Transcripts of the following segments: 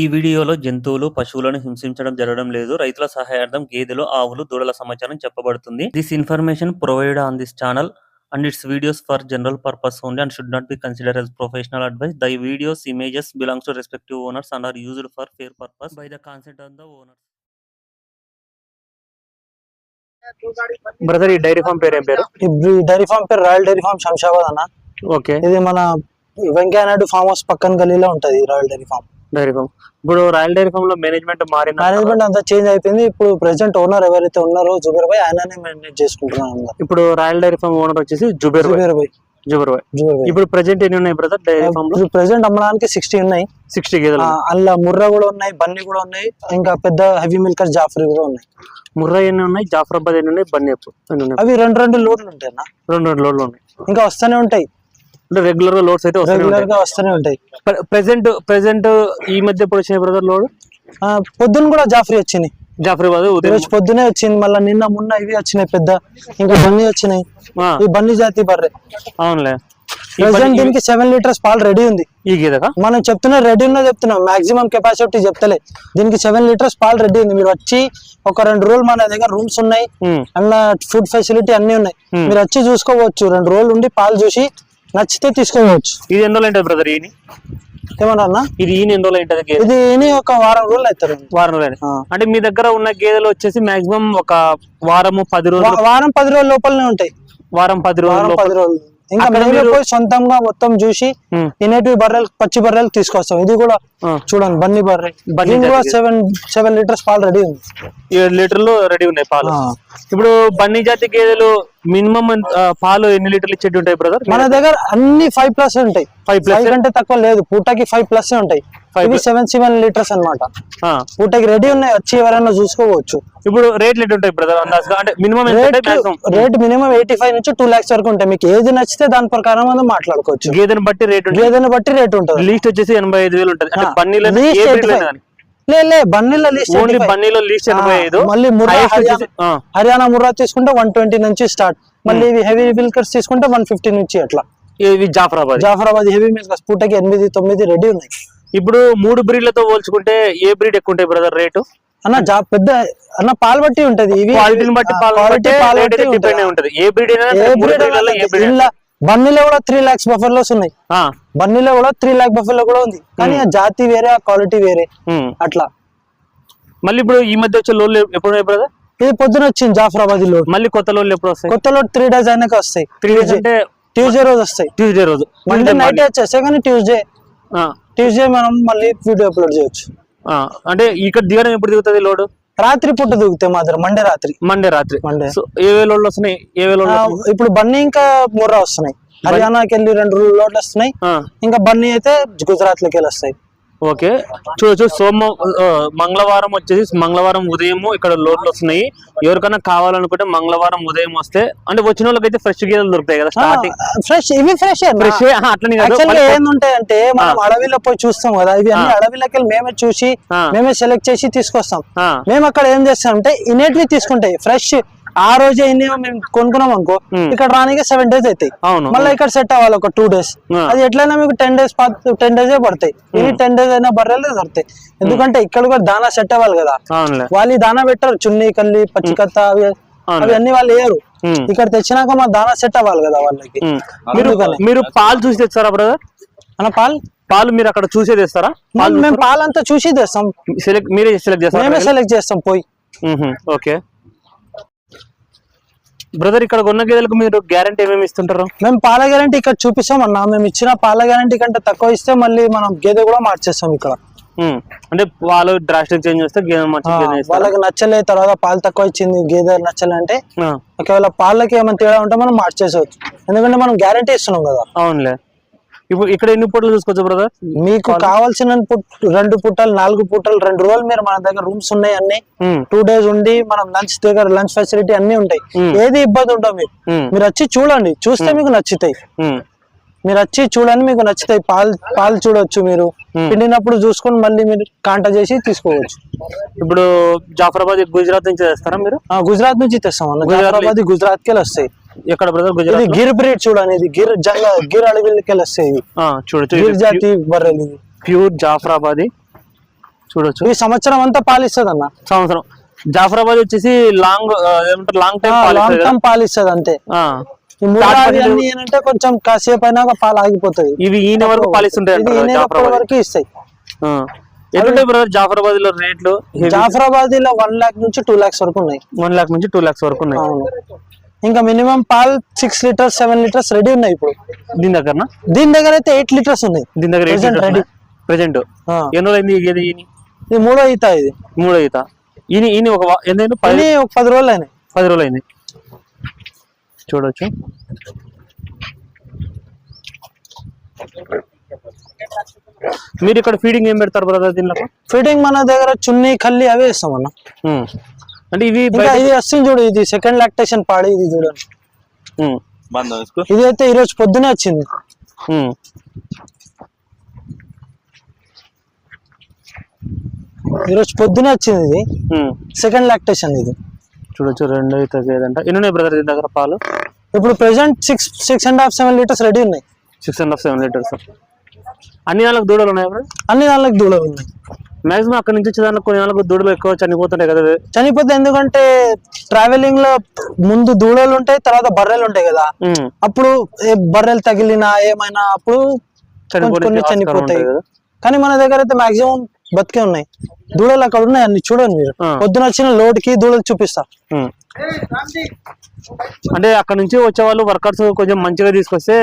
ఈ వీడియోలో జంతువులు పశువులను హింసించడం జరగడం లేదు. రైతుల సహాయార్థం గేదెలు ఆవులు దూడల సమాచారం చెప్పబడుతుంది. This information provide on this channel and its videos for general purpose only and should not be consider as professional advice the videos images belongs to respective owners and are used for fair purpose by the concept on the owners brother ఈ dairy farm పేరు ఏం పేరు? ఈ dairy farm పేరు royal dairy farm Shamshabad అన్న. Okay ఇది మన Venkaiah Naidu farm house పక్కన గల్లీలో ఉంటుంది royal dairy farm dairy farm. ఇప్పుడు రాయల్ డైరీ ఫామ్లో మేనేజ్మెంట్ మారిన మేనేజ్మెంట్ అంతా చేంజ్ అయిపోయింది. ఇప్పుడు ప్రెసెంట్ ఓనర్ ఎవరైతే ఉన్నారో జుబేర్ భాయ్ ఆయననే మేనేజ్ చేసుకుంటున్నాను ఇప్పుడు రాయల్ డైరీ ఫామ్ ఓనర్ వచ్చేసి జుబేర్. జుబేర్ భాయ్ జుబేర్ ఇప్పుడు ప్రెసెంట్ ఎన్ని ఉన్నాయి బ్రదర్ డైరీ ఫామ్లో ప్రెసెంట్ అమ్మడానికి సిక్స్టీ ఉన్నాయి. సిక్స్టీ గేదెలు ఆ, అందులో ముర్రా కూడా ఉన్నాయి బన్నీ కూడా ఉన్నాయి ఇంకా పెద్ద హెవీ మిల్కర్ జాఫ్రీ కూడా ఉన్నాయి. ముర్రా ఎన్ని ఉన్నాయి? జాఫరాబాద్ ఎన్ని ఉన్నాయి? ఉన్నాయి? అవి రెండు రెండు లోడ్లు ఉంటాయి అన్న రెండు రెండు లోడ్లు ఉన్నాయి. ఇంకా వస్తూనే ఉంటాయి. అంటే రెగ్యులర్గా లోడ్స్ అయితే వస్తూనే రెగ్యులర్గా వస్తూనే ఉంటాయి. ప్రెసెంట్ ప్రెసెంట్ ఈ మధ్య ఎప్పుడు వచ్చినాయి బ్రదర్ లోడ్ పొద్దున్న కూడా జాఫ్రీ వచ్చింది. జాఫరాబాద్ ఈరోజు పొద్దునే వచ్చింది మళ్ళీ నిన్న మొన్న ఇవి వచ్చినాయి పెద్ద. ఇంకా బన్నీ వచ్చినాయి. ఈ బన్నీ జాతి బర్రె. అవునులే. ప్రెసెంట్ దీనికి సెవెన్ లీటర్స్ పాలు రెడీ ఉంది. ఈ గేదెకా? మనం చెప్తున్నా రెడీ ఉన్నా చెప్తున్నాం మాక్సిమం కెపాసిటీ చెప్తలే. దీనికి సెవెన్ లీటర్స్ పాలు రెడీ ఉంది. మీరు వచ్చి ఒక రెండు రోజులు మన దగ్గర రూమ్స్ ఉన్నాయి. అన్న ఫుడ్ ఫెసిలిటీ అన్ని ఉన్నాయి. మీరు వచ్చి చూసుకోవచ్చు. రెండు రోజులు ఉండి పాలు చూసి నచ్చితే తీసుకోవచ్చు ఇది ఎన్ని ఉంటుంది బ్రదర్ ఈయన ఏమన్నా? ఇది ఈయన ఎన్ని రోజులు ఉంటుంది ఇది ఇని ఒక వారం రోజులు అవుతారు. వారం రోజులు. అంటే మీ దగ్గర ఉన్న గేదెలు వచ్చేసి మాక్సిమం ఒక వారము పది రోజులు వారం పది రోజుల లోపలనే ఉంటాయి. వారం పది రోజులు పది రోజులు. ఇంకా పోయి సొంతంగా మొత్తం చూసి ఉమ్, తినేటివి బర్రెలు పచ్చి బర్రెలు తీసుకొస్తాం. ఇది కూడా. చూడండి బన్నీ బర్రె. బన్నీ కూడా. సెవెన్ సెవెన్ లీటర్స్ పాలు రెడీ ఉంది. ఏడు లీటర్లు రెడీ ఉన్నాయి పాలు. ఇప్పుడు బన్నీ జాతి గేదెలు మినిమం పాలు ఎన్ని లీటర్లు ఇచ్చేటి ఉంటాయి బ్రదర్ మన దగ్గర అన్ని ఫైవ్ ప్లస్ ఉంటాయి. ఫైవ్ ప్లస్ ఫైవ్ కంటే తక్కువ లేదు. పూటకి ఫైవ్ ప్లస్ ఉంటాయి. Plus. సెవెన్ సెవెన్ లీటర్స్ అన్నమాట. పూటకి రెడీ ఉన్నాయి వచ్చి ఎవరైనా చూసుకోవచ్చు. ఇప్పుడు రేట్లు ఎటు ఉంటాయి బ్రదర్ అందాజుగా? అంటే minimum rate? Rate minimum eighty five నుంచి టూ లాక్స్ వరకు ఉంటాయి. మీకు ఏది నచ్చితే దాని ప్రకారం మనం మాట్లాడుకోవచ్చు. గేదెని బట్టి రేట్ ఉంటుంది. ఏదైనా బట్టి రేట్ ఉంటుంది. లీస్ట్ వచ్చేసి ఎనభై ఐదు వేలు ఉంటుంది. అంటే ఆ, బన్నీలో least ఏ 85. breed కానీ లే లే బన్నీల లీస్ట్ ఓన్లీ బన్నీలో లీస్ట్ ఎనభై ఐదు మళ్ళీ ముర్రా హర్యానా ముర్రా తీసుకుంటే వన్ ట్వంటీ నుంచి స్టార్ట్ మళ్ళీ ఇవి హెవీ మిల్కర్స్ తీసుకుంటే వన్ ఫిఫ్టీ నుంచి అట్లా. ఇవి జాఫరాబాద్. జాఫరాబాద్ హెవీ మిల్కర్స్ పూటకి ఎనిమిది తొమ్మిది రెడీ ఉన్నాయి. ఇప్పుడు మూడు బ్రీడ్లతో పోల్చుకుంటే ఏ బ్రీడ్ ఎక్కువ ఉంటాయి బ్రదర్ రేటు? అన్న జా పెద్ద అన్న పాలు బట్టి ఉంటది. ఇవి క్వాలిటీని బట్టి పాలు బట్టి పాలు డిపెండ్. ఉంటుంది. ఏ బ్రీడ్ అయినా. బన్నీలో కూడా త్రీ లాక్స్ బఫర్లోస్ ఉన్నాయి. బన్నీలో కూడా త్రీ లాక్ బఫర్లో కూడా ఉంది. కానీ ఆ జాతి వేరే ఆ క్వాలిటీ వేరే. అట్లా. మళ్ళీ ఇప్పుడు ఈ మధ్య వచ్చే లోన్లు ఎప్పుడు బ్రదర్ ఇది పొద్దున వచ్చింది జాఫరాబాద్లో మళ్ళీ కొత్త లోన్లు ఎప్పుడు వస్తాయి? కొత్త లోడ్ త్రీ డేస్ అయినాక వస్తాయి. త్రీ డేస్ అంటే ట్యూస్డే రోజు వస్తాయి. ట్యూస్డే రోజు. మండే నైట్ వచ్చేస్తాయి కానీ ట్యూస్డే ట్యూస్డే మనం మళ్ళీ వీడియో అప్లోడ్ చేయొచ్చు. అంటే ఇక్కడ దిగడం ఎప్పుడు దిగుతుంది లోడ్ రాత్రి పూట దిగుతాయి మాత్రం మండే రాత్రి. మండే రాత్రి. మండే. సో ఏ వే లోడ్లు వస్తున్నాయి? ఏ ఇప్పుడు బన్నీ ఇంకా ముర్రా వస్తున్నాయి. హర్యానాకి వెళ్ళి రెండు లోడ్లు వస్తున్నాయి. ఇంకా బన్నీ అయితే గుజరాత్లోకి వెళ్ళి వస్తాయి ఓకే. చూడొచ్చు. సోమ మంగళవారం వచ్చేసి మంగళవారం ఉదయము ఇక్కడ లోడ్లు వస్తున్నాయి. ఎవరికైనా కావాలనుకుంటే మంగళవారం ఉదయం వస్తే అంటే వచ్చిన వాళ్ళకైతే ఫ్రెష్ గేదెలు దొరుకుతాయి కదా స్టార్టింగ్ ఫ్రెష్ ఇవి ఫ్రెష్ ఫ్రెష్ అట్లని అంటే మనం అడవిలో పోయి చూస్తాం కదా ఇవి అన్ని అడవిలోకి మేమే చూసి. మేమే సెలెక్ట్ చేసి తీసుకొస్తాం. మేము అక్కడ ఏం చేస్తాం అంటే ఇనేటివి తీసుకుంటాయి. ఫ్రెష్ ఆ రోజే ఇన్ని మేము కొనుక్కున్నాం అనుకో. ఇక్కడ రానికి సెవెన్ డేస్ అవుతాయి మళ్ళీ ఇక్కడ సెట్ అవ్వాలి ఒక టూ డేస్. అది ఎట్లయినా మీకు టెన్ డేస్ టెన్ డేసే పడతాయి. ఇవి టెన్ డేస్ అయినా బర్రెలు దొరుకుతాయి ఎందుకంటే ఇక్కడ కూడా దానా సెట్ అవ్వాలి కదా. వాళ్ళు దానా పెట్టరు. చున్నీ కల్లి పచ్చికత్త అవి. అవి అన్ని వాళ్ళు వేయరు. ఇక్కడ తెచ్చినాక మా దానా సెట్ అవ్వాలి కదా వాళ్ళకి. మీరు. మీరు పాలు చూసి తెస్తారా బ్రదర్ మన పాలు? పాలు మీరు అక్కడ చూసే తెస్తారా? మేము మేము పాలంతా చూసి తెస్తాం. సెలెక్ట్ మీరే సెలెక్ట్ మేమే చేస్తారా సెలెక్ట్ చేస్తాం పోయి. ఓకే. బ్రదర్ ఇక్కడ కొన్న గేదెలకు మీరు గ్యారంటీ ఏమేమి ఇస్తుంటారు? మేము పాల గ్యారంటీ ఇక్కడ చూపిస్తాం అన్న. మేము ఇచ్చిన పాల గ్యారంటీ కంటే తక్కువ ఇస్తే మళ్ళీ మనం గేదె కూడా మార్చేస్తాం ఇక్కడ. అంటే పాలు డ్రాస్టిక్ చేంజ్ చేస్తే గేదె? వాళ్ళకి నచ్చలే తర్వాత పాలు తక్కువ ఇచ్చింది గేదె నచ్చలే అంటే ఒకవేళ పాలకి ఏమైనా తేడా ఉంటే మనం మార్చేసవచ్చు ఎందుకంటే మనం గ్యారంటీ ఇస్తున్నాం కదా. అవునులే. ఇప్పుడు ఇక్కడ ఎన్ని పూటలు చూసుకోవచ్చు బ్రదర్ మీకు కావాల్సిన రెండు పుట్టలు నాలుగు పుట్టలు రెండు రోజులు మీరు మన దగ్గర రూమ్స్ ఉన్నాయి అన్ని. టూ డేస్ ఉండి మనం లంచ్ దగ్గర లంచ్ ఫెసిలిటీ అన్ని ఉంటాయి. Hmm. ఏది ఇబ్బంది ఉండవు మీకు. మీరు వచ్చి చూడండి. చూస్తే మీకు నచ్చుతాయి. మీరు వచ్చి చూడండి మీకు నచ్చుతాయి. పాలు పాలు చూడొచ్చు మీరు. Hmm. పిండినప్పుడు చూసుకొని మళ్ళీ మీరు కాంట చేసి తీసుకోవచ్చు. ఇప్పుడు జాఫరాబాద్ గుజరాత్ నుంచి తెస్తారా మీరు? ఆ, గుజరాత్ నుంచి తెస్తాం అన్న. జాఫరాబాద్ గుజరాత్కి వస్తాయి ఎక్కడ బ్రదర్ ఇది గిర్ బ్రీడ్ చూడండి గిర్ జంగ గిర్ అడవికి వస్తాయి గిర్ జాతి బర్రెలు ప్యూర్ జాఫరాబాదీ. చూడొచ్చు. ఈ సంవత్సరం అంతా పాలిస్తుంది అన్న సంవత్సరం. జాఫరాబాద్ వచ్చేసి లాంగ్ ఏమంటారు లాంగ్ టైం లాంగ్ టర్మ్ పాలిస్తుంది అంతే అన్ని ఏంటంటే కొంచెం కాసేపు అయినాక పాలు ఆగిపోతుంది ఇవి ఈయన వరకు పాలిస్తుంటాయి వరకు ఇస్తాయి. ఎట్లుంటాయి బ్రదర్ జాఫరాబాద్లో రేట్లు? జాఫరాబాద్లో వన్ లాక్ నుంచి టూ లాక్స్ వరకు ఉన్నాయి. వన్ లాక్ నుంచి టూ లాక్స్ వరకు ఉన్నాయి. ఇంకా minimum Paul six litres seven litres ready ఉన్నాయి ఇప్పుడు. దీని దగ్గర దీని దగ్గర అయితే ఎయిట్ లీటర్స్ ఉన్నాయి. దీని దగ్గర ready. ప్రెసెంట్ ఆ. ఎన్ని రోజులైంది ఇది ఈయన ఇది మూడో ఈత ఇది. మూడో ఈత. ఈయన ఈయన ఒక ఎంతైంది పది ఒక పది రోజులు అయినాయి. పది రోజులు అయింది. చూడొచ్చు. మీరు ఇక్కడ ఫీడింగ్ ఏం పెడతారు బ్రదర్ దీనిలో? ఫిట్టింగ్ మన దగ్గర చున్నీ కల్లి అవే ఇస్తాం అన్న. అంటే బయట ఇది వస్తుంది చూడు ఇది సెకండ్ లాక్టేషన్ పాడి ఇది చూడండి. ఇది అయితే ఈ రోజు పొద్దునే వచ్చింది. ఉమ్. ఈ రోజు పొద్దునే వచ్చింది ఇది. సెకండ్ లాక్టేషన్ ఇది. చూడొచ్చు రెండు అయితే ఏదంట? ఎన్ని ఉన్నాయి బ్రదర్ దీని దగ్గర పాలు? ఇప్పుడు present six six and half seven litres ready ఉన్నాయి. Six and half seven litres అన్ని నెలలకు దూడలు ఉన్నాయి అన్ని దానిలోకి దూడలు ఉన్నాయి. మాక్సిమం అక్కడ నుంచి వచ్చేదానికి కొన్ని నెలలకు దూడలు ఎక్కువ చనిపోతుంటాయి కదా చనిపోతే ఎందుకంటే ట్రావెలింగ్లో ముందు దూడలు ఉంటాయి తర్వాత బర్రెలు ఉంటాయి కదా. అప్పుడు ఏ బర్రెలు తగిలినా ఏమైనా అప్పుడు కొన్ని చనిపోతాయి. కానీ మన దగ్గర అయితే మాక్సిమం బతికే ఉన్నాయి దూడలు అక్కడ ఉన్నాయి అన్ని చూడండి మీరు. పొద్దున వచ్చిన లోడ్కి దూడలు చూపిస్తా. అంటే అక్కడ నుంచి వచ్చే వాళ్ళు వర్కర్స్ కొంచెం మంచిగా తీసుకొస్తే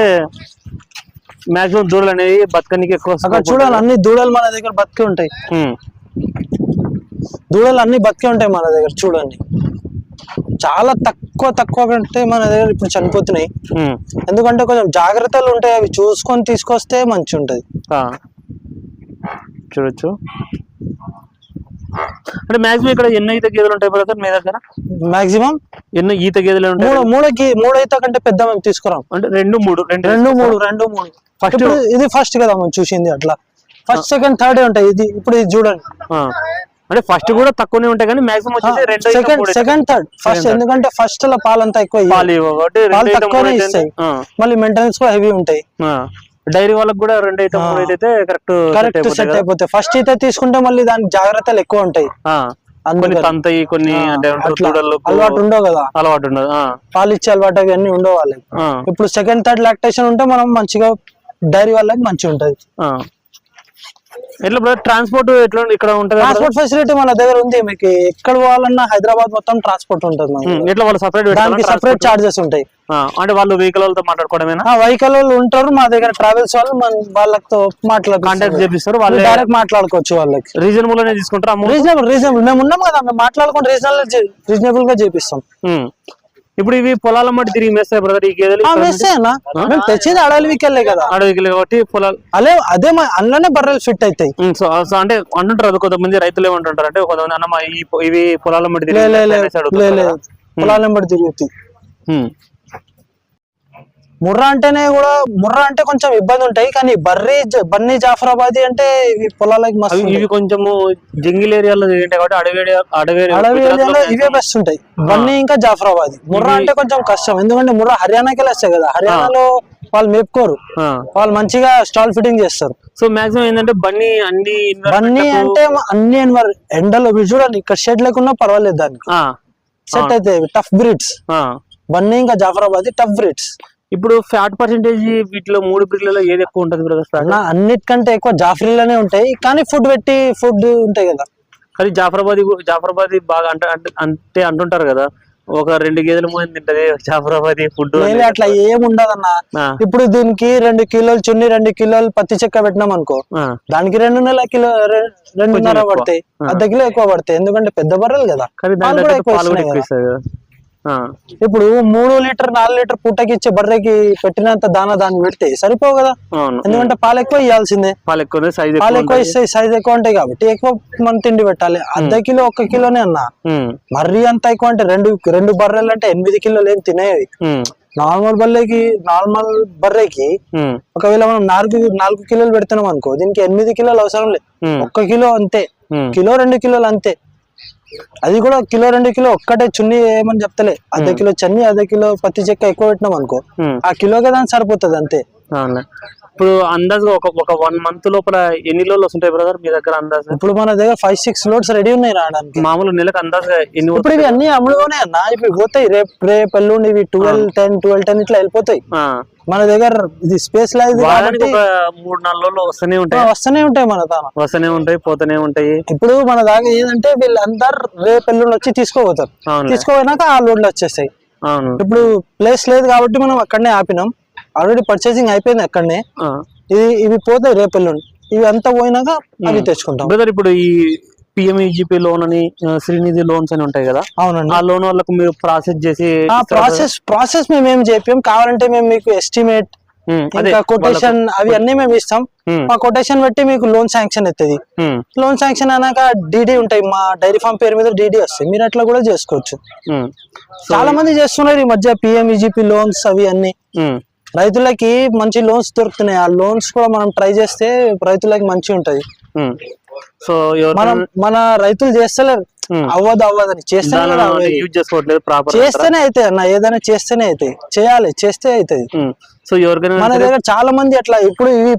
మాక్సిమం దూడలు అనేవి బతకనికి ఎక్కువ చూడాలి అన్ని దూడలు మన దగ్గర బతికే ఉంటాయి. దూడలు అన్ని బతికే ఉంటాయి మన దగ్గర చూడండి చాలా తక్కువ తక్కువ కంటే మన దగ్గర ఇప్పుడు చనిపోతున్నాయి. ఎందుకంటే కొంచెం జాగ్రత్తలు ఉంటాయి అవి చూసుకొని తీసుకొస్తే మంచి ఉంటది. చూడొచ్చు అంటే మాక్సిమం ఇక్కడ ఎన్ని ఈత గేదెలు ఉంటాయి బ్రదర్ మీ దగ్గర? మాక్సిమం ఎన్ని ఈత గేదెలు ఉంటాయి? మూడు మూడుకి మూడు అయితే కంటే పెద్ద మేము తీసుకురాం. అంటే రెండు మూడు రెండు రెండు మూడు రెండు మూడు. ఇప్పుడు ఇది ఫస్ట్ కదా మనం చూసింది అట్లా. ఫస్ట్ సెకండ్ థర్డ్ ఉంటాయి. ఇది ఇప్పుడు ఇది చూడండి. అంటే ఫస్ట్ కూడా తక్కువనే ఉంటాయి కానీ మాక్సిమం వచ్చేసి రెండు ఈత, సెకండ్ ఈత. సెకండ్ థర్డ్ ఫస్ట్ ఎందుకంటే ఫస్ట్లో ఎక్కువ. పాలు ఇవ్వవు కాబట్టి పాలు ఈత, తక్కువనే ఈత ఇస్తాయి. మళ్ళీ మెయింటెనెన్స్ కూడా హెవీ ఉంటాయి. డైరీ వాళ్ళకి కూడా రెండు అయితే మూడు అయితే కరెక్ట్ కరెక్ట్ సెట్ అయిపోతాయి ఫస్ట్ అయితే తీసుకుంటే మళ్ళీ దానికి జాగ్రత్తలు ఎక్కువ ఉంటాయి. కొన్ని తంతాయి కొన్ని అలవాటు ఉండవు కదా. అలవాటు ఉండదు. పాలు ఇచ్చే అలవాటు అవి అన్ని ఉండవు వాళ్ళకి. ఇప్పుడు సెకండ్ థర్డ్ లాక్టేషన్ ఉంటే మనం మంచిగా డైరీ వాళ్ళకి మంచిగా ఉంటది. ఎట్లా బ్రదర్ ట్రాన్స్పోర్ట్ ఎట్లా? ఇక్కడ ఉంటుంది ట్రాన్స్పోర్ట్ ఫెసిలిటీ మన దగ్గర ఉంది మీకు. ఎక్కడ పోవాలన్నా హైదరాబాద్ మొత్తం ట్రాన్స్పోర్ట్ ఉంటుంది. ఎట్లా వాళ్ళు సపరేట్ దానికి సపరేట్ చార్జెస్ ఉంటాయి. అంటే వాళ్ళు వెహికల్ వాళ్ళతో మాట్లాడుకోవడమేనా? ఆ వెహికల్ వాళ్ళు ఉంటారు మా దగ్గర ట్రావెల్స్ వాళ్ళు మన వాళ్ళతో కాంటాక్ట్ మాట్లాడుకుంటారు చేపిస్తారు వాళ్ళు డైరెక్ట్ మాట్లాడుకోవచ్చు వాళ్ళకి. రీజనబుల్ అనే తీసుకుంటారు రీజనబుల్ రీజనబుల్ మేము ఉన్నాం కదా మేము మాట్లాడుకుంటే రీజనబుల్ రీజనబుల్గా చేపిస్తాం. ఇప్పుడు ఇవి పొలాల మట్టి తిరిగి మేస్తాయి బ్రదర్ ఈ గేదెలు మేము తెచ్చేది అడవి వీకెళ్ళే కదా. అడవికి కాబట్టి పొలాలు. అదే అదే మా అందులోనే బర్రెలు ఫిట్ అవుతాయి సో అంటే అంటుంటారు అది కొంతమంది రైతులు ఏమంటుంటారు అంటే కొంతమంది అన్న మా ఈ పొ- ఇవి పొలాల మట్టి తిరిగి. పొలాల వెంబడి తిరుగుతాయి. ముర్రా అంటేనే కూడా ముర్రా అంటే కొంచెం ఇబ్బంది ఉంటాయి కానీ బర్రీ బన్నీ జాఫరాబాదీ అంటే ఇవి పొలాలకి మస్తు. ఇవి కొంచెము జంగిల్ ఏరియాలో కాబట్టి అడవి అడవి అడవి ఏరియాలో ఇవే బెస్ట్ ఉంటాయి. బన్నీ ఇంకా జాఫరాబాద్. ముర్రా అంటే కొంచెం కష్టం ఎందుకంటే ముర్రా హర్యానాకి వస్తాయి కదా హర్యానాలో వాళ్ళు మేపుకోరు. వాళ్ళు మంచిగా స్టాల్ ఫిట్టింగ్ చేస్తారు. సో మాక్సిమం ఏంటంటే బన్నీ అన్ని బన్నీ అంటే అన్ని ఎండలో మీరు చూడండి ఇక్కడ షెడ్ లేకున్నా పర్వాలేదు దానికి. సెట్ అయితే టఫ్ బ్రీడ్స్. బన్నీ ఇంకా జాఫరాబాద్ టఫ్ బ్రీడ్స్ ఇప్పుడు ఫ్యాట్ పర్సెంటేజ్ వీటిలో మూడు బ్రిడ్లలో ఏది ఎక్కువ ఉంటుంది బ్రదర్ ఫ్యాట్? అన్న అన్నిటికంటే ఎక్కువ జాఫరీలోనే ఉంటాయి కానీ ఫుడ్ పెట్టి ఫుడ్ ఉంటాయి కదా. కానీ జాఫరాబాద్ జాఫరాబాద్ బాగా అంటే అంటే- అంటే అంటుంటారు కదా ఒక రెండు గేదెల మూడు తింటది జాఫరాబాద్ ఫుడ్ అట్లా ఏం ఉండదన్న. ఇప్పుడు దీనికి రెండు కిలోలు చున్ని రెండు కిలోలు పత్తి చెక్క పెట్టినాం అనుకో దానికి రెండు నెలల కిలో రెండున్నర. పడతాయి. అర్ధ కిలో ఎక్కువ పడతాయి ఎందుకంటే పెద్ద బర్రెలు కదా. కానీ ఇప్పుడు మూడు లీటర్ నాలుగు లీటర్ పుట్టకి ఇచ్చే బర్రెకి పెట్టినంత దాన దాన్ని పెడితే సరిపోవు కదా? ఎందుకంటే పాలు ఎక్కువ ఇవ్వాల్సిందే పాలు ఎక్కువ పాలు ఎక్కువ ఇస్తాయి సైజ్ ఎక్కువ ఉంటాయి కాబట్టి ఎక్కువ మనం తిండి పెట్టాలి. అర్ధ కిలో ఒక్క కిలోనే అన్న. ఉమ్, మరీ అంత ఎక్కువ అంటే రెండు రెండు బర్రెలు అంటే ఎనిమిది కిలోలు ఏం తినేవి నార్మల్ బర్రెకి నార్మల్ బర్రెకి ఒకవేళ మనం నాలుగు నాలుగు కిలోలు పెడుతున్నాం అనుకో దీనికి ఎనిమిది కిలోలు అవసరం లేదు. ఒక్క కిలో అంతే. కిలో రెండు కిలోలు అంతే. అది కూడా కిలో రెండు కిలో ఒక్కటే చున్ని ఏమని చెప్తలే. అర్ధ కిలో చన్ని అర్ధ కిలో పత్తి చెక్క ఎక్కువ పెట్టినాం అనుకో ఆ కిలోకే దానికి సరిపోతుంది అంతే. ఇప్పుడు అందాజుగా ఒక ఒక వన్ మంత్ లోపల ఎన్ని లోన్లు వస్తుంటాయి బ్రదర్ మీ దగ్గర అందాజు ఇప్పుడు మన దగ్గర ఫైవ్ సిక్స్ లోడ్స్ రెడీ ఉన్నాయి రావడానికి మామూలు నెలకు అందాజుగా ఎన్ని ఇప్పుడు ఇవి అన్ని అమ్ముడుగానే అన్న. ఇవి పోతాయి. రేపు రేపు ఎల్లుండి ఇవి ట్వెల్వ్ టెన్ ట్వెల్వ్ టెన్ ఇట్లా వెళ్ళిపోతాయి. మన దగ్గర ఇది స్పేస్ లా ఇది మూడు నాలుగు రోజులు వస్తూనే ఉంటాయి. వస్తూనే ఉంటాయి మన తాన వస్తూనే ఉంటాయి పోతూనే ఉంటాయి. ఇప్పుడు మన దాకా ఏంటంటే వీళ్ళందరు రేపు ఎల్లుండి వచ్చి తీసుకోపోతారు తీసుకోపోయినాక ఆ లోడ్లు వచ్చేస్తాయి. అవును. ఇప్పుడు ప్లేస్ లేదు కాబట్టి మనం అక్కడనే ఆపినాం. ఆల్రెడీ పర్చేసింగ్ అయిపోయింది అక్కడనే. ఇది ఇవి పోతాయి రేపు ఎల్లుండి. ఇవి అంతా పోయినాక అవి తెచ్చుకుంటాం. బ్రదర్ ఇప్పుడు ఈ పిఎంఈజిపి లోన్ అని ఆ, శ్రీనిధి లోన్స్ అని ఉంటాయి కదా? అవునండి. ఆ లోన్ వాళ్ళకు మీరు ప్రాసెస్ చేసి ఆ ప్రాసెస్ ప్రాసెస్ మేము ఏం చెప్పాం కావాలంటే మేము మీకు ఎస్టిమేట్ ఇంకా కొటేషన్ అవి అన్ని మేము ఇస్తాం. మా కొటేషన్ బట్టి మీకు లోన్ శాంక్షన్ అవుతుంది లోన్ శాంక్షన్ అయినాక డీడీ ఉంటాయి. మా డైరీ ఫామ్ పేరు మీద డీడీ వస్తాయి. మీరు అట్లా కూడా చేసుకోవచ్చు. చాలా మంది చేస్తున్నారు ఈ మధ్య పిఎంఈజిపి లోన్స్ అవి అన్ని. రైతులకి మంచి లోన్స్ దొరుకుతున్నాయి. ఆ లోన్స్ కూడా మనం ట్రై చేస్తే రైతులకి మంచి ఉంటది. సో మనం మన రైతులు చేస్తలేరు. అవ్వదు అవ్వదు. అని చేస్తేనే ప్రాపర్ చేస్తేనే అవుతాయి అన్న. ఏదైనా చేస్తేనే అవుతాయి చేయాలి. చేస్తే అవుతుంది సో ఎవరికైనా మన దగ్గర చాలా మంది అట్లా ఇప్పుడు ఇవి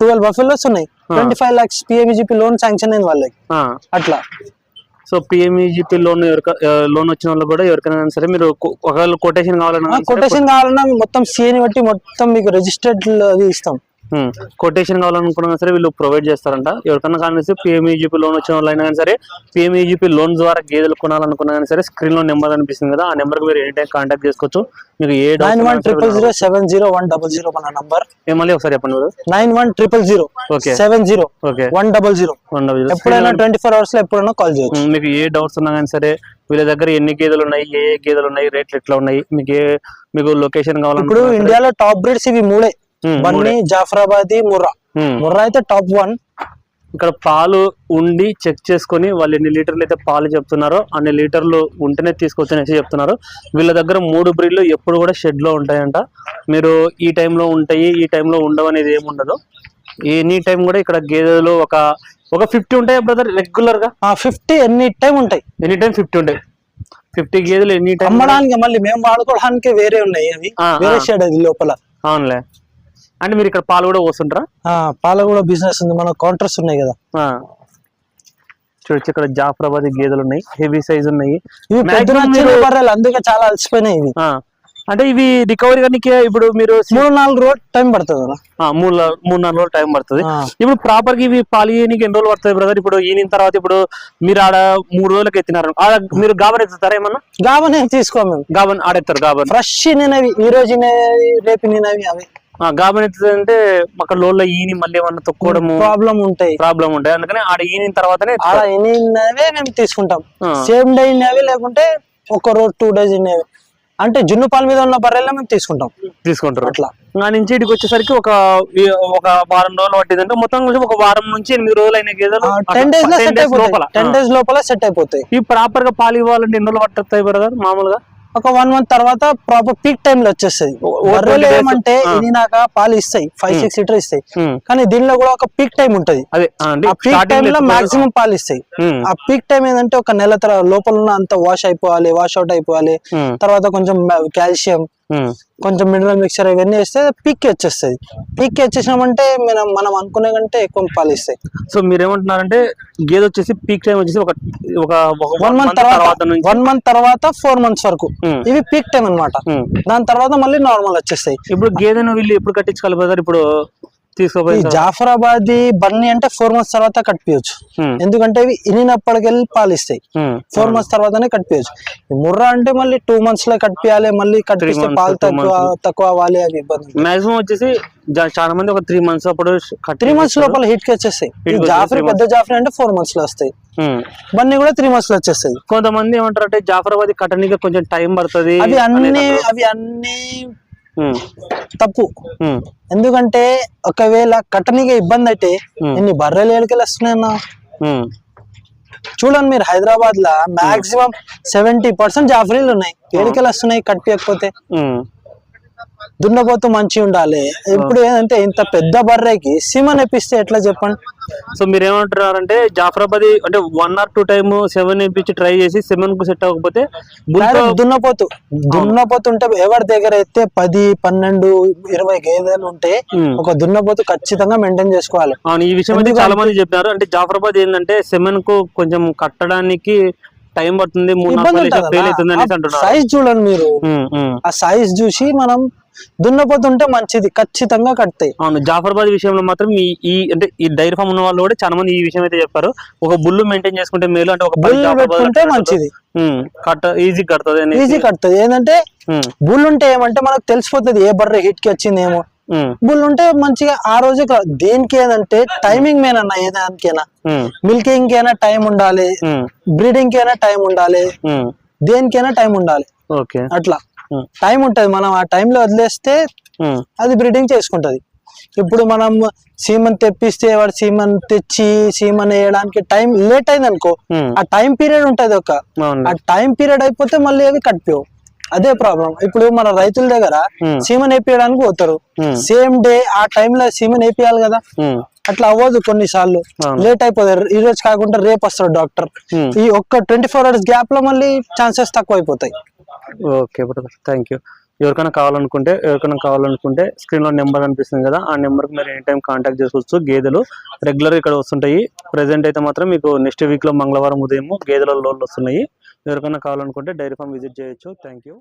ట్వెల్వ్ బఫెలోస్ ఉన్నాయి twenty five lakhs PMGP loan sanction అయింది వాళ్ళకి. అట్లా. సో పిఎంఈజిపి లోన్ ఎవరిక లోన్ వచ్చిన వాళ్ళు కూడా ఎవరికైనా సరే మీరు ఒకవేళ కొటేషన్ కావాలన్నా కొటేషన్ కావాలన్నా మొత్తం సీని బట్టి మొత్తం మీకు రిజిస్టర్డ్ అది ఇస్తాం. కొటేషన్ కావాలనుకున్నా సరే వీళ్ళు ప్రొవైడ్ చేస్తారంట. ఎవరికైనా కానీ పిఎంఈజిపి లోన్ వచ్చిన వాళ్ళు అయినా కానీ సరే పిఎంఈజిపి లోన్ ద్వారా గేదెలు కొనాలనుకున్నా కానీ సరే స్క్రీన్లో నెంబర్ కనిపిస్తుంది కదా ఆ నెంబర్కి మీరు ఎనీ టైం కాంటాక్ట్ చేసుకోవచ్చు. మీకు ఏ nine one triple zero seven zero one double zero మన నంబర్ ఏ మళ్ళీ ఒకసారి చెప్పండి మీరు nine one triple zero okay seven zero okay one double zero ఎప్పుడైనా ట్వంటీ ఫోర్ అవర్స్లో ఎప్పుడైనా కాల్ చేయొచ్చు. మీకు ఏ డౌట్స్ ఉన్నా కానీ సరే వీళ్ళ దగ్గర ఎన్ని గేదెలు ఉన్నాయి ఏ ఏ గేదెలు ఉన్నాయి రేట్లు ఎట్లా ఉన్నాయి మీకు ఏ మీకు లొకేషన్ ఇప్పుడు కావాలనుకున్నా సరే, ఇండియాలో టాప్ బ్రీడ్స్ ఇవి మూడే. బన్నీ జాఫరాబాదీ ముర్రా. ఉమ్. ముర్రా అయితే టాప్ వన్. ఇక్కడ పాలు ఉండి చెక్ చేసుకొని వాళ్ళు ఎన్ని లీటర్లు అయితే పాలు చెప్తున్నారో అన్ని లీటర్లు ఉంటేనే తీసుకొచ్చనేసి చెప్తున్నారు. వీళ్ళ దగ్గర మూడు బ్రీడ్లు ఎప్పుడు కూడా షెడ్లో ఉంటాయంట. మీరు ఈ టైంలో ఉంటాయి ఈ టైంలో ఉండవు అనేది ఏమి ఉండదు. ఎనీ టైం కూడా ఇక్కడ గేదెలు ఒక ఒక ఫిఫ్టీ ఉంటాయి బ్రదర్ రెగ్యులర్గా ఆ ఫిఫ్టీ ఎన్ని టైం ఉంటాయి. ఎనీ టైం ఫిఫ్టీ ఉంటాయి. ఫిఫ్టీ గేదెలు ఎనీ టైం అమ్మడానికి మళ్ళీ మేము వాడుకోవడానికి వేరే ఉన్నాయి అవి. వేరే. షెడ్ అది లోపల. అవునులే. అంటే మీరు ఇక్కడ పాలు కూడా పోస్తుంటారా? పాల కూడా బిజినెస్ ఉంది. మన కౌంటర్స్ ఉన్నాయి కదా. చూడొచ్చు ఇక్కడ జాఫరాబాద్ గేదెలు ఉన్నాయి. హెవీ సైజ్ ఉన్నాయి. అందుకే చాలా అలసిపోయినాయి ఇవి. అంటే ఇవి రికవరీ కానీ ఇప్పుడు మీరు మూడు నాలుగు రోజు టైం పడుతుంది మూడు మూడు నాలుగు రోజులు టైం పడుతుంది. ఇప్పుడు ప్రాపర్గా ఇవి పాలు ఎన్ని రోజులు పడుతుంది బ్రదర్ ఇప్పుడు ఈయన తర్వాత ఇప్పుడు మీరు ఆడ మూడు రోజులకి ఎత్తినారు మీరు గాబన్ ఎత్తుతారా ఏమన్నా? గాబనే తీసుకో మేము. గాబన్ ఆడెత్తారు గాబన్. ఫ్రెష్ నేనవి ఈ రోజు రేపు నేనవి అవి. గాబన్ ఎత్తుతుంటే అక్కడ లోన్లో ఈని మళ్ళీ ఏమన్నా తొక్కోవడము ప్రాబ్లం ఉంటాయి. ప్రాబ్లం ఉంటాయి. అందుకని ఆడ ఈనిన తర్వాతనే ఆడ ఎన్నినవే మేము తీసుకుంటాం. సేమ్ డే ఇన్నవి లేకుంటే ఒక రోజు టూ డేస్ ఇన్నవి అంటే జున్ను పాల మీద ఉన్న బర్రెలే మేము తీసుకుంటాం. తీసుకుంటారు. అట్లా. నా నుంచి ఇటుకి వచ్చేసరికి ఒక ఈ- ఒక వారం రోజులు పట్టిందంటే మొత్తం ఒక వారం నుంచి ఎనిమిది రోజులు అయిన గేదెలు టెన్ డేస్లో 10 సెట్ days అయిపోతాయి. లోపల. టెన్ డేస్ లోపల సెట్ అయిపోతాయి. ఇవి ప్రాపర్గా పాలు ఇవ్వాలంటే ఎన్ని రోజులు పట్టుతాయి బ్రదర్ మామూలుగా? ఒక వన్ మంత్ తర్వాత ప్రాపర్ పీక్ టైం లో వచ్చేస్తుంది బర్రెలు 20 days. ఏమంటే ఆ. ఇదినాక పాలు ఇస్తాయి ఫైవ్ సిక్స్ లీటర్ ఇస్తాయి. కానీ దీనిలో కూడా ఒక పీక్ టైం ఉంటది ఆ, పీక్ starting టైం లో. మాక్సిమం పాలు ఇస్తాయి. ఆ పీక్ టైం ఏంటంటే ఒక నెల తర్వాత లోపల ఉన్న అంత వాష్ అయిపోవాలి వాష్ అవుట్ అయిపోవాలి. తర్వాత కొంచెం కాల్షియం. కొంచెం మినరల్ మిక్చర్ ఇవన్నీ వేస్తే పీక్ వచ్చేస్తుంది. పీక్ వచ్చేసినామంటే మనం మనం అనుకునే కంటే ఎక్కువ పాలు ఇస్తాయి సో మీరేమంటున్నారంటే గేదె వచ్చేసి పీక్ టైం వచ్చేసి ఒక ఒక వన్ మంత్ తర్వాత వన్ మంత్ తర్వాత ఫోర్ మంత్స్ వరకు. ఇవి పీక్ టైం అన్నమాట. ఉమ్. దాని తర్వాత మళ్ళీ నార్మల్ వచ్చేస్తాయి. ఇప్పుడు గేదెను వీళ్ళు ఎప్పుడు కట్టించుకోవాలి బ్రదర్ ఇప్పుడు ఈ జాఫరాబాద్ బన్నీ అంటే ఫోర్ మంత్స్ తర్వాత కట్టియొచ్చు ఉమ్. ఎందుకంటే ఇవి ఇనినప్పటికెళ్ళి పాలు ఇస్తాయి ఫోర్ మంత్స్ తర్వాతనే కట్టియచ్చు ముర్రా అంటే మళ్ళీ టూ మంత్స్లో కట్టియాలి మళ్ళీ కట్టిస్తే పాలు తక్కువ తక్కువ అవ్వాలి అవి ఇబ్బంది. మాక్సిమం వచ్చేసి చాలా మంది ఒక త్రీ మంత్స్ అప్పుడు త్రీ మంత్స్ లోపల హిట్కి వచ్చేస్తాయి. జాఫరీ పెద్ద జాఫరీ అంటే ఫోర్ మంత్స్లో వస్తాయి. బన్నీ కూడా త్రీ మంత్స్లో వచ్చేస్తాయి. కొంతమంది ఏమంటారు అంటే జాఫరాబాద్ కట్టడానికి కొంచెం టైం పడుతుంది అవి అన్ని అవి అన్ని. తప్పు. ఎందుకంటే ఒకవేళ కట్టనీకి ఇబ్బంది అయితే. ఇన్ని బర్రెలు ఏడుకెళ్ళి వస్తున్నాయన్నా. చూడండి మీరు హైదరాబాద్ లా మాక్సిమం సెవెంటీ పర్సెంట్ జాఫరీలు ఉన్నాయి ఏడుకెళ్ళి వస్తున్నాయి కట్టియకపోతే. దున్నపోతు మంచి ఉండాలి. ఇప్పుడు ఏంటంటే ఇంత పెద్ద బర్రెకి సిమన్ ఎప్పిస్తే ఎట్లా చెప్పండి? సో మీరు ఏమంటున్నారంటే జాఫరాబాద్ అంటే one or two time seven ఇప్పించి ట్రై చేసి సెవెన్కు సెట్ అవ్వకపోతే దున్నపోతు. దున్నపోతు ఉంటే ఎవరి దగ్గర అయితే పది పన్నెండు ఇరవై గేదెలు ఉంటే. ఒక దున్నపోతు ఖచ్చితంగా మెయింటైన్ చేసుకోవాలి. అవును ఈ విషయం అయితే చాలా మంది చెప్పినారు. అంటే జాఫరాబాద్ ఏంటంటే సెమెన్కు కొంచెం కట్టడానికి టైం పడుతుంది మూడు ఇబ్బంది నాలుగు ఉంటుంది ఫెయిల్ అవుతుంది అనేసి అంటున్నారు. సైజ్ చూడండి మీరు. ఆ సైజ్ చూసి మనం దున్నపోతు ఉంటే మంచిది ఖచ్చితంగా కడతాయి. అవును జాఫరాబాద్ విషయంలో మాత్రం ఈ ఈ అంటే ఈ డైరీ ఫామ్ ఉన్న వాళ్ళు కూడా చాలా మంది ఈ విషయం అయితే చెప్పారు. ఒక బుల్లు మెయింటైన్ చేసుకుంటే మేలు అంటే ఒక పది బుల్ జాఫరాబాద్ పెట్టుకుంటే మంచిది. కట్ట ఈజీ కడుతుంది. ఈజీ కడుతుంది ఏంటంటే బుల్ ఉంటే ఏమంటే మనకు తెలిసిపోతుంది ఏ బర్రె హిట్కి వచ్చింది ఏమో ఉమ్, బుల్ ఉంటే మంచిగా ఆ రోజు క- దేనికి ఏంటంటే టైమింగ్ మెయిన్ అన్న ఏ దానికైనా. మిల్కింగ్ కైనా టైం ఉండాలి. బ్రీడింగ్ కైనా టైం ఉండాలి. దేనికైనా టైం ఉండాలి. ఓకే. అట్లా. టైం ఉంటది. మనం ఆ టైంలో వదిలేస్తే అది బ్రీడింగ్ చేసుకుంటది. ఇప్పుడు మనం సీమన్ తెప్పిస్తే వాడు సీమన్ తెచ్చి సీమన్ వేయడానికి టైం లేట్ అయింది అనుకో. ఆ టైం పీరియడ్ ఉంటది ఒక. ఆ టైం పీరియడ్ అయిపోతే మళ్ళీ అవి కట్టిపోవు అదే ప్రాబ్లం ఇప్పుడు మన రైతుల దగ్గర. సీమన్ వేపియడానికి పోతారు. సేమ్ డే ఆ టైంలో సీమన్ వేపియాలి కదా. అట్లా అవ్వదు కొన్నిసార్లు. లేట్ అయిపోతారు. ఈ రోజు కాకుండా రేపు వస్తాడు డాక్టర్. ఈ ఒక్క ట్వంటీ ఫోర్ అవర్స్ గ్యాప్లో మళ్ళీ ఛాన్సెస్ తక్కువ అయిపోతాయి ఓకే బ్రదర్. థ్యాంక్ యూ ఎవరికైనా కావాలనుకుంటే ఎవరికైనా కావాలనుకుంటే స్క్రీన్లో నెంబర్ కనిపిస్తుంది కదా ఆ నెంబర్కి మీరు ఎనీ టైం కాంటాక్ట్ చేసుకోవచ్చు. గేదెలు రెగ్యులర్ ఇక్కడ వస్తుంటాయి. ప్రెసెంట్ అయితే మాత్రం మీకు నెక్స్ట్ వీక్లో మంగళవారం ఉదయం గేదెల లోన్లు వస్తున్నాయి. ఎవరికైనా కావాలనుకుంటే డైరీ ఫామ్ విజిట్ చేయొచ్చు. Thank you